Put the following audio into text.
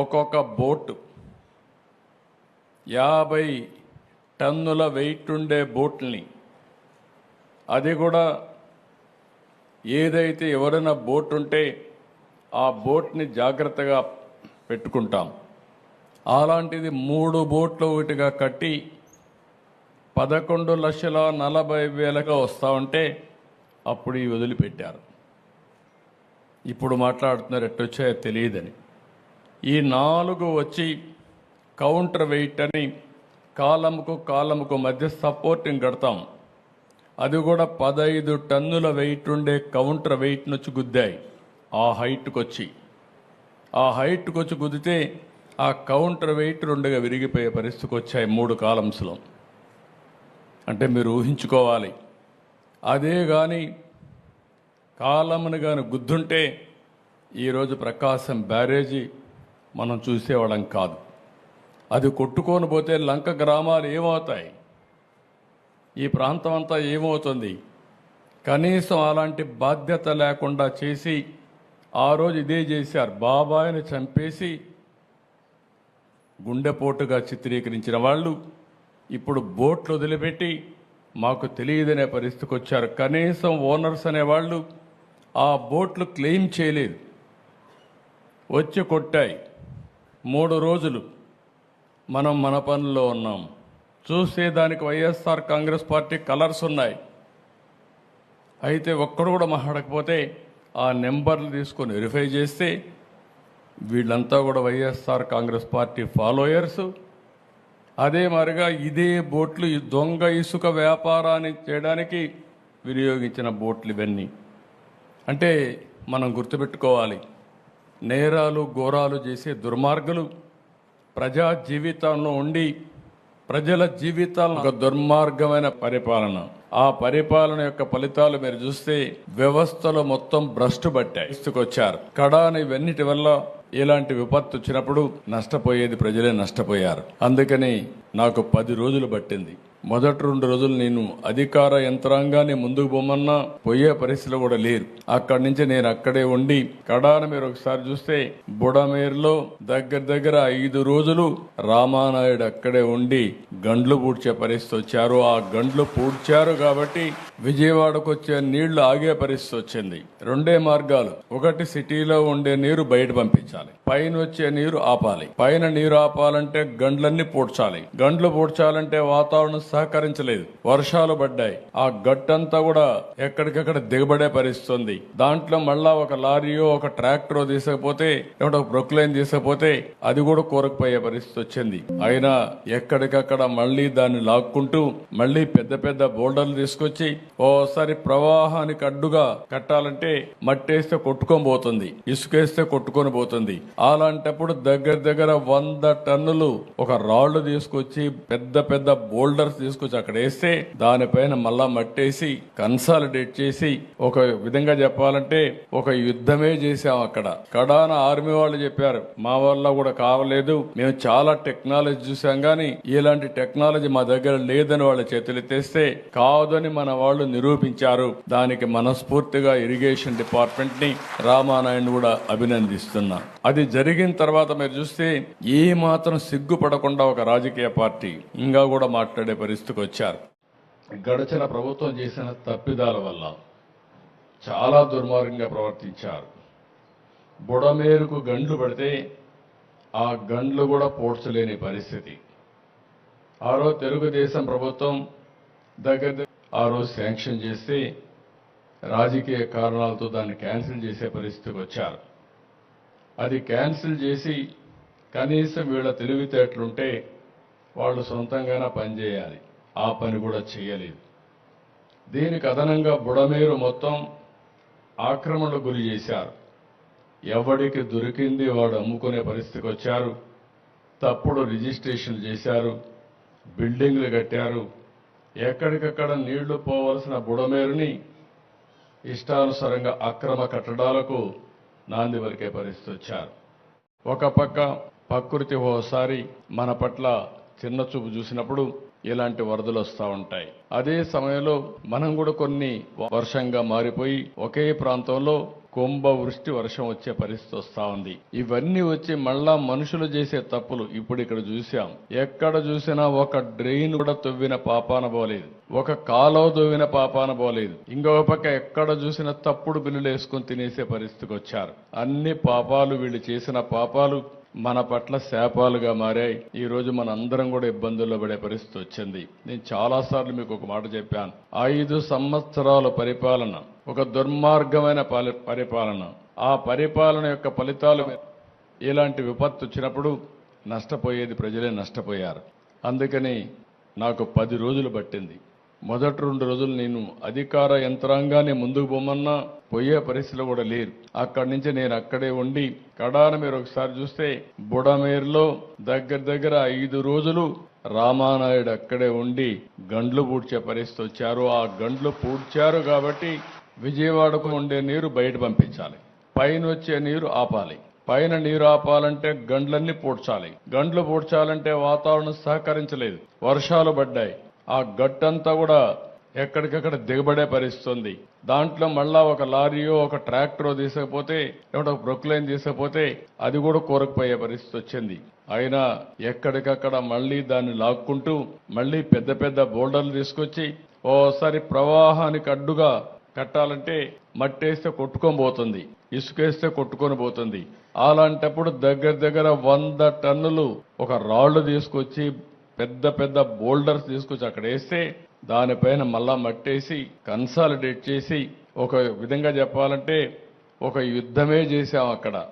ఒక్కొక్క బోటు. యాభై టన్నుల వెయిట్ ఉండే బోట్ని. అది కూడా ఏదైతే ఎవరైనా బోట్ ఉంటే ఆ బోట్ని జాగ్రత్తగా పెట్టుకుంటాం. అలాంటిది మూడు బోట్లు ఒకటిగా కట్టి పదకొండు లక్షల నలభై వేలగా వస్తా ఉంటే అప్పుడు ఈ వదిలిపెట్టారు. ఇప్పుడు మాట్లాడుతున్నారు ఎట్టొచ్చాయో తెలియదని. ఈ నాలుగు వచ్చి కౌంటర్ వెయిట్ అని కాలంకు కాలంకు మధ్య సపోర్టింగ్ కడతాం. అది కూడా పదహైదు టన్నుల వెయిట్ ఉండే కౌంటర్ వెయిట్ నుంచి గుద్దాయి. ఆ హైట్కి వచ్చి ఆ హైట్కి వచ్చి గుద్దితే ఆ కౌంటర్ వెయిట్ రెండుగా విరిగిపోయే పరిస్థితికి వచ్చాయి మూడు కాలమ్స్లో. అంటే మీరు ఊహించుకోవాలి. అదే కానీ కాలమును కానీ గుద్దుంటే ఈరోజు ప్రకాశం బ్యారేజీ మనం చూసేవాళ్ళం కాదు. అది కొట్టుకొని పోతే లంక గ్రామాలు ఏమవుతాయి? ఈ ప్రాంతం అంతా ఏమవుతుంది? కనీసం అలాంటి బాధ్యత లేకుండా చేసి ఆ రోజు ఇదే చేశారు. బాబాయిని చంపేసి గుండెపోటుగా చిత్రీకరించిన వాళ్ళు ఇప్పుడు బోట్లు వదిలిపెట్టి మాకు తెలియదనే పరిస్థితికి వచ్చారు. కనీసం ఓనర్స్ అనేవాళ్ళు ఆ బోట్లు క్లెయిమ్ చేయలేదు. వచ్చి కొట్టాయి. మూడు రోజులు మనం మన పనుల్లో ఉన్నాం. చూసే దానికి వైఎస్ఆర్ కాంగ్రెస్ పార్టీ కలర్స్ ఉన్నాయి. అయితే ఒక్కడు కూడా మాట్లాడకపోతే ఆ నెంబర్లు తీసుకొని వెరిఫై చేస్తే వీళ్ళంతా కూడా వైఎస్ఆర్ కాంగ్రెస్ పార్టీ ఫాలోయర్స్. అదే మరిగా ఇదే బోట్లు ఈ దొంగ ఇసుక వ్యాపారాన్ని చేయడానికి వినియోగించిన బోట్లు ఇవన్నీ. అంటే మనం గుర్తుపెట్టుకోవాలి. నేరాలు ఘోరాలు చేసే దుర్మార్గులు ప్రజా జీవితంలో ఉండి ప్రజల జీవితాలను ఒక దుర్మార్గమైన పరిపాలన. ఆ పరిపాలన యొక్క ఫలితాలు మీరు చూస్తే వ్యవస్థలో మొత్తం భ్రష్టు పట్టాయి. ఇస్తుకొచ్చారు కడాని ఇవన్నిటి వల్ల ఇలాంటి విపత్తు వచ్చినప్పుడు నష్టపోయేది ప్రజలే నష్టపోయారు. అందుకని నాకు పది రోజులు పట్టింది. మొదటి రెండు రోజులు నేను అధికార యంత్రాంగాన్ని ముందుకు పోమన్నా పోయే పరిస్థితిలో కూడా లేరు. అక్కడి నుంచి నేను అక్కడే ఉండి కడాన మీరు ఒకసారి చూస్తే బుడమేరులో దగ్గర దగ్గర ఐదు రోజులు రామానాయుడు అక్కడే ఉండి గండ్లు పూడ్చే పరిస్థితి వచ్చారు. ఆ గండ్లు పూడ్చారు కాబట్టి విజయవాడకు వచ్చే నీళ్ళు ఆగే పరిస్థితి వచ్చింది. రెండే మార్గాలు. ఒకటి సిటీలో ఉండే నీరు బయట పంపించాలి. పైన వచ్చే నీరు ఆపాలి. పైన నీరు ఆపాలంటే గండ్లన్నీ పూడ్చాలి. గండ్లు పూడ్చాలంటే వాతావరణం సహకరించలేదు. వర్షాలు పడ్డాయి. ఆ గట్టంతా కూడా ఎక్కడికక్కడ దిగబడే పరిస్థితుంది దాంట్లో మళ్ళా ఒక లారీయో ఒక ట్రాక్టరో తీసుకపోతే లేకుంటే ఒక బ్రొక్లైన్ తీసుకపోతే అది కూడా కూరకుపోయే పరిస్థితి వచ్చింది. అయినా ఎక్కడికక్కడ మళ్ళీ దాన్ని లాక్కుంటూ మళ్ళీ పెద్ద పెద్ద బోల్డర్లు తీసుకొచ్చి ఓసారి ప్రవాహానికి అడ్డుగా కట్టాలంటే మట్టేస్తే కొట్టుకొని పోతుంది. ఇసుకేస్తే కొట్టుకొని పోతుంది. అలాంటప్పుడు దగ్గర దగ్గర వంద టన్నులు ఒక రాళ్ళు తీసుకొచ్చి పెద్ద పెద్ద బోల్డర్స్ తీసుకొచ్చి అక్కడ వేస్తే దానిపైన మళ్ళా మట్టేసి కన్సాలిడేట్ చేసి ఒక విధంగా చెప్పాలంటే ఒక యుద్ధమే చేసాం అక్కడ. కడాన ఆర్మీ వాళ్ళు చెప్పారు మా వల్ల కూడా కావలేదు మేము చాలా టెక్నాలజీ చూసాం గానీ ఇలాంటి టెక్నాలజీ మా దగ్గర లేదని వాళ్ళ చేతులెత్తేస్తే కాదని మన వాళ్ళు నిరూపించారు. దానికి మనస్ఫూర్తిగా ఇరిగేషన్ డిపార్ట్మెంట్ని రామానాయుడు కూడా అభినందిస్తున్నా. అది జరిగిన తర్వాత మీరు చూస్తే ఏ మాత్రం సిగ్గుపడకుండా ఒక రాజకీయ పార్టీ ఇంకా కూడా మాట్లాడే పరిస్థితికి వచ్చారు. గడిచిన ప్రభుత్వం చేసిన తప్పిదాల వల్ల చాలా దుర్మార్గంగా ప్రవర్తించారు. బుడమేరుకు గండ్లు పడితే ఆ గండ్లు కూడా పోడ్చలేని పరిస్థితి. ఆ రోజు తెలుగుదేశం ప్రభుత్వం దగ్గర ఆ రోజు శాంక్షన్ చేస్తే రాజకీయ కారణాలతో దాన్ని క్యాన్సిల్ చేసే పరిస్థితికి వచ్చారు. అది క్యాన్సిల్ చేసి కనీసం వీళ్ళ తెలివితేటలుంటే వాళ్ళు సొంతంగానే పనిచేయాలి ఆ పని కూడా చేయలేదు. దీనికి అదనంగా బుడమేరు మొత్తం ఆక్రమణకు గురి చేశారు. ఎవడికి దొరికింది వాడు అమ్ముకునే పరిస్థితికి వచ్చారు. తప్పుడు రిజిస్ట్రేషన్ చేశారు. బిల్డింగ్లు కట్టారు. ఎక్కడికక్కడ నీళ్ళు పోవలసిన బుడమేరుని ఇష్టానుసారంగా అక్రమ కట్టడాలకు నాంది పలికే పరిస్థితి వచ్చారు. ఒక పక్క ప్రకృతి ఓసారి మన పట్ల చిన్న చూపు చూసినప్పుడు ఇలాంటి వరదలు వస్తూ ఉంటాయి. అదే సమయంలో మనం కూడా కొన్ని వర్షంగా మారిపోయి ఒకే ప్రాంతంలో కుంభ వృష్టి వర్షం వచ్చే పరిస్థితి వస్తా ఉంది. ఇవన్నీ వచ్చి మళ్ళా మనుషులు చేసే తప్పులు ఇప్పుడు ఇక్కడ చూసాం ఎక్కడ చూసినా ఒక డ్రైన్ కూడా తవ్విన పాపాన పోలేదు. ఒక కాలో తవ్విన పాపాన పోలేదు. ఇంకొక పక్క ఎక్కడ చూసినా తప్పుడు బిల్లులు వేసుకొని తినేసే పరిస్థితికి వచ్చారు. అన్ని పాపాలు వీళ్ళు చేసిన పాపాలు మన పట్ల శాపాలుగా మారాయి. ఈ రోజు మన అందరం కూడా ఇబ్బందుల్లో పడే పరిస్థితి వచ్చింది. నేను చాలా సార్లు మీకు ఒక మాట చెప్పాను. ఐదు సంవత్సరాల పరిపాలన ఒక దుర్మార్గమైన పాలి- పరిపాలన. ఆ పరిపాలన యొక్క ఫలితాలు ఇలాంటి విపత్తు వచ్చినప్పుడు నష్టపోయేది ప్రజలే నష్టపోయారు. అందుకని నాకు పది రోజులు పట్టింది. మొదటి రెండు రోజులు నేను అధికార యంత్రాంగాన్ని ముందుకు పోమన్నా పోయే పరిస్థితులు కూడా లేరు. అక్కడి నుంచి నేను అక్కడే ఉండి కడాన మీరు ఒకసారి చూస్తే బుడమేరులో దగ్గర దగ్గర ఐదు రోజులు రామానాయుడు అక్కడే ఉండి గండ్లు పూడ్చే పరిస్థితి వచ్చారు. ఆ గండ్లు పూడ్చారు కాబట్టి విజయవాడకు ఉండే నీరు బయట పంపించాలి. పైన వచ్చే నీరు ఆపాలి. పైన నీరు ఆపాలంటే గండ్లన్నీ పూడ్చాలి. గండ్లు పూడ్చాలంటే వాతావరణం సహకరించలేదు. వర్షాలు పడ్డాయి. ఆ గట్టంతా కూడా ఎక్కడికక్కడ దిగబడే పరిస్థితుంది దాంట్లో మళ్ళా ఒక లారీయో ఒక ట్రాక్టరో తీసుకపోతే లేకుంటే ఒక ప్రొక్లైన్ తీసుకపోతే అది కూడా కూరకుపోయే పరిస్థితి వచ్చింది. అయినా ఎక్కడికక్కడ మళ్ళీ దాన్ని లాక్కుంటూ మళ్ళీ పెద్ద పెద్ద బోల్డర్లు తీసుకొచ్చి ఓసారి ప్రవాహానికి అడ్డుగా కట్టాలంటే మట్టేస్తే కొట్టుకొని పోతుంది. ఇసుకేస్తే కొట్టుకొని పోతుంది. అలాంటప్పుడు దగ్గర దగ్గర వంద టన్నులు ఒక రాళ్ళు తీసుకొచ్చి పెద్ద పెద్ద బోల్డర్స్ తీసుకొచ్చి అక్కడ వేస్తే దానిపైన మళ్ళా మట్టేసి కన్సాలిడేట్ చేసి ఒక విధంగా చెప్పాలంటే ఒక యుద్ధమే చేశాం అక్కడ.